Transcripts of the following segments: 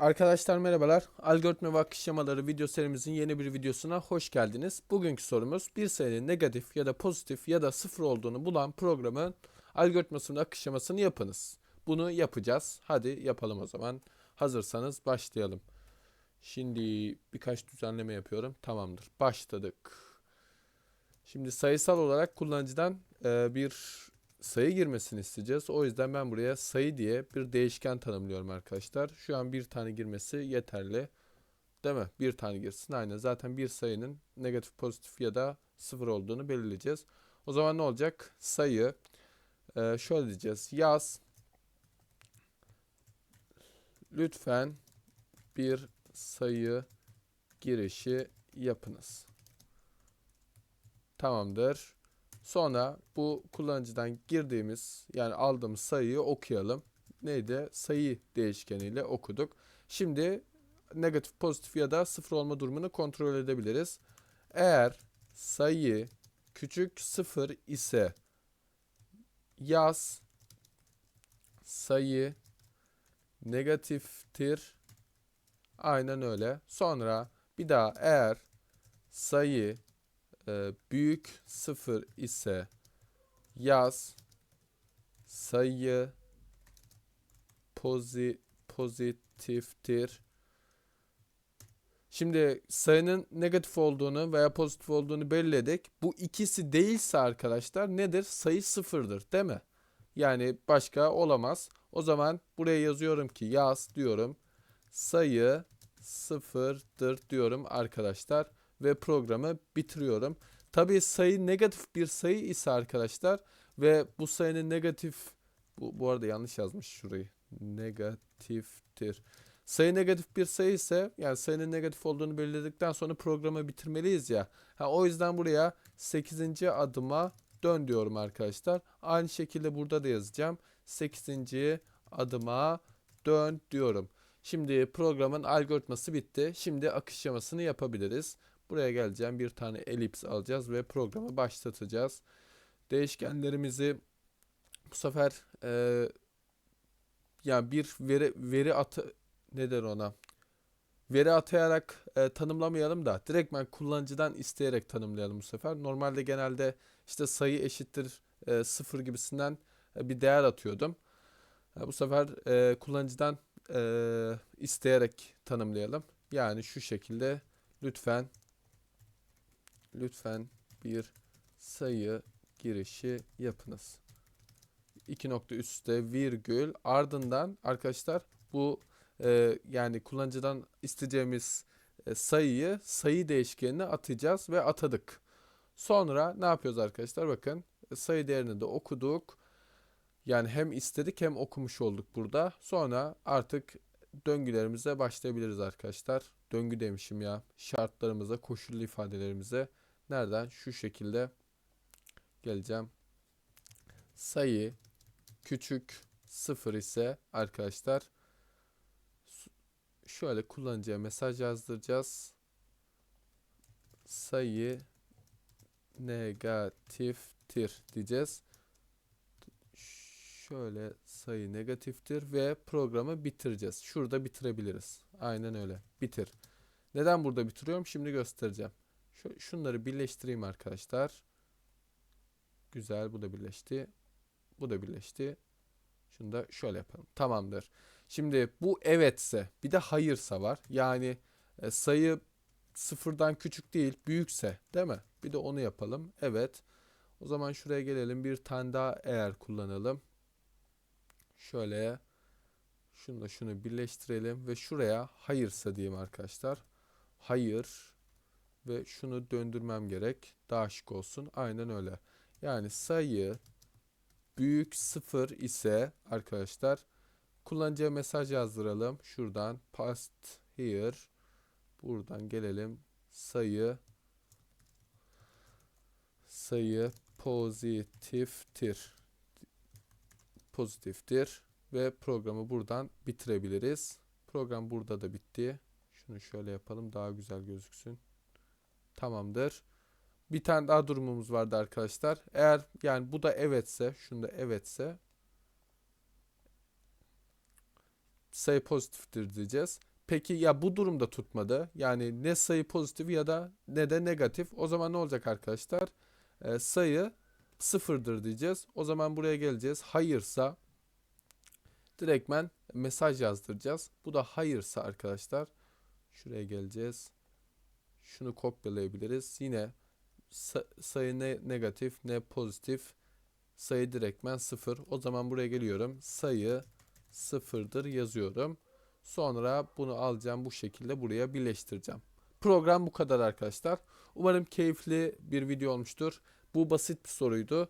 Arkadaşlar merhabalar. Algoritma ve akış şemaları video serimizin yeni bir videosuna hoş geldiniz. Bugünkü sorumuz bir sayının negatif ya da pozitif ya da sıfır olduğunu bulan programın algoritmasının akış şemasını yapınız. Bunu yapacağız. Hadi yapalım o zaman. Hazırsanız başlayalım. Şimdi birkaç düzenleme yapıyorum. Tamamdır. Başladık. Şimdi sayısal olarak kullanıcıdan bir sayı girmesini isteyeceğiz. O yüzden ben buraya sayı diye bir değişken tanımlıyorum arkadaşlar. Şu an bir tane girmesi yeterli. Değil mi? Bir tane girsin. Aynen. Zaten bir sayının negatif, pozitif ya da sıfır olduğunu belirleyeceğiz. O zaman ne olacak? Sayı e, şöyle diyeceğiz. Yaz lütfen bir sayı girişi yapınız. Tamamdır. Sonra bu kullanıcıdan girdiğimiz yani aldığımız sayıyı okuyalım. Neydi? Sayı değişkeniyle okuduk. Şimdi negatif, pozitif ya da sıfır olma durumunu kontrol edebiliriz. Eğer sayı küçük sıfır ise yaz sayı negatiftir. Aynen öyle. Sonra bir daha eğer sayı e, büyük sıfır ise yaz sayı pozi, pozitiftir. Şimdi sayının negatif olduğunu veya pozitif olduğunu belirledik. Bu ikisi değilse arkadaşlar nedir? Sayı sıfırdır değil mi? Yani başka olamaz. O zaman buraya yazıyorum ki yaz diyorum. Sayı sıfırdır diyorum arkadaşlar ve programı bitiriyorum. Tabii sayı negatif bir sayı ise arkadaşlar ve bu sayının negatif bu, bu arada yanlış yazmış şurayı. Negatiftir. Sayı negatif bir sayı ise yani sayının negatif olduğunu belirledikten sonra programı bitirmeliyiz ya. Ha, o yüzden buraya 8. adıma dön diyorum arkadaşlar. Aynı şekilde burada da yazacağım. 8. adıma dön diyorum. Şimdi programın algoritması bitti. Şimdi akış şemasını yapabiliriz. Buraya geleceğim. Bir tane elips alacağız ve programı başlatacağız. Değişkenlerimizi bu sefer e, yani bir veri veri atı ne der ona? Veri atayarak e, tanımlamayalım da direktmen kullanıcıdan isteyerek tanımlayalım bu sefer. Normalde genelde işte sayı eşittir e, sıfır gibisinden e, bir değer atıyordum. E, bu sefer e, kullanıcıdan e, isteyerek tanımlayalım. Yani şu şekilde lütfen lütfen bir sayı girişi yapınız. İki nokta üstte virgül ardından arkadaşlar bu e, yani kullanıcıdan isteyeceğimiz e, sayıyı sayı değişkenine atacağız ve atadık. Sonra ne yapıyoruz arkadaşlar? Bakın sayı değerini de okuduk. Yani hem istedik hem okumuş olduk burada. Sonra artık döngülerimize başlayabiliriz arkadaşlar. Döngü demişim ya. Şartlarımıza, koşullu ifadelerimize. Nereden? Şu şekilde geleceğim. Sayı küçük sıfır ise arkadaşlar şöyle kullanıcıya mesaj yazdıracağız. Sayı negatiftir diyeceğiz. Şöyle sayı negatiftir ve programı bitireceğiz. Şurada bitirebiliriz. Aynen öyle. Bitir. Neden burada bitiriyorum? Şimdi göstereceğim. Şu, şunları birleştireyim arkadaşlar. Güzel bu da birleşti. Bu da birleşti. Şunu da şöyle yapalım. Tamamdır. Şimdi bu evetse bir de hayırsa var. Yani e, sayı sıfırdan küçük değil büyükse değil mi? Bir de onu yapalım. Evet. O zaman şuraya gelelim. Bir tane daha eğer kullanalım. Şöyle şunu da şunu birleştirelim ve şuraya hayırsa diyeyim arkadaşlar. Hayır ve şunu döndürmem gerek. Daha şık olsun. Aynen öyle. Yani sayı büyük sıfır ise arkadaşlar kullanıcıya mesaj yazdıralım. Şuradan past here buradan gelelim. Sayı sayı pozitiftir. Pozitiftir ve programı buradan bitirebiliriz. Program burada da bitti. Şunu şöyle yapalım daha güzel gözüksün. Tamamdır. Bir tane daha durumumuz vardı arkadaşlar. Eğer yani bu da evetse, şunda evetse sayı pozitiftir diyeceğiz. peki ya bu durumda tutmadı. Yani ne sayı pozitif ya da ne de negatif. O zaman ne olacak arkadaşlar? Ee, sayı sıfırdır diyeceğiz. O zaman buraya geleceğiz. Hayırsa direktmen mesaj yazdıracağız. Bu da hayırsa arkadaşlar şuraya geleceğiz. Şunu kopyalayabiliriz. Yine sa- sayı ne negatif ne pozitif sayı direktmen sıfır. O zaman buraya geliyorum. Sayı sıfırdır yazıyorum. Sonra bunu alacağım bu şekilde buraya birleştireceğim. Program bu kadar arkadaşlar. Umarım keyifli bir video olmuştur. Bu basit bir soruydu.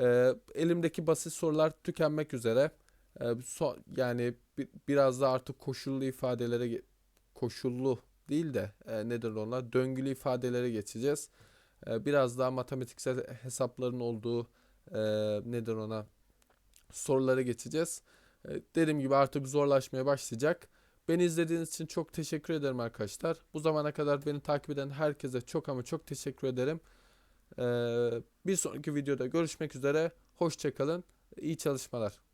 Ee, elimdeki basit sorular tükenmek üzere. Ee, so- yani bi- biraz da artık koşullu ifadelere koşullu değil de e, nedir onlar döngülü ifadelere geçeceğiz. Ee, biraz daha matematiksel hesapların olduğu e, nedir ona sorulara geçeceğiz. E, dediğim gibi artık zorlaşmaya başlayacak. Beni izlediğiniz için çok teşekkür ederim arkadaşlar. Bu zamana kadar beni takip eden herkese çok ama çok teşekkür ederim. Ee, bir sonraki videoda görüşmek üzere. Hoşçakalın. İyi çalışmalar.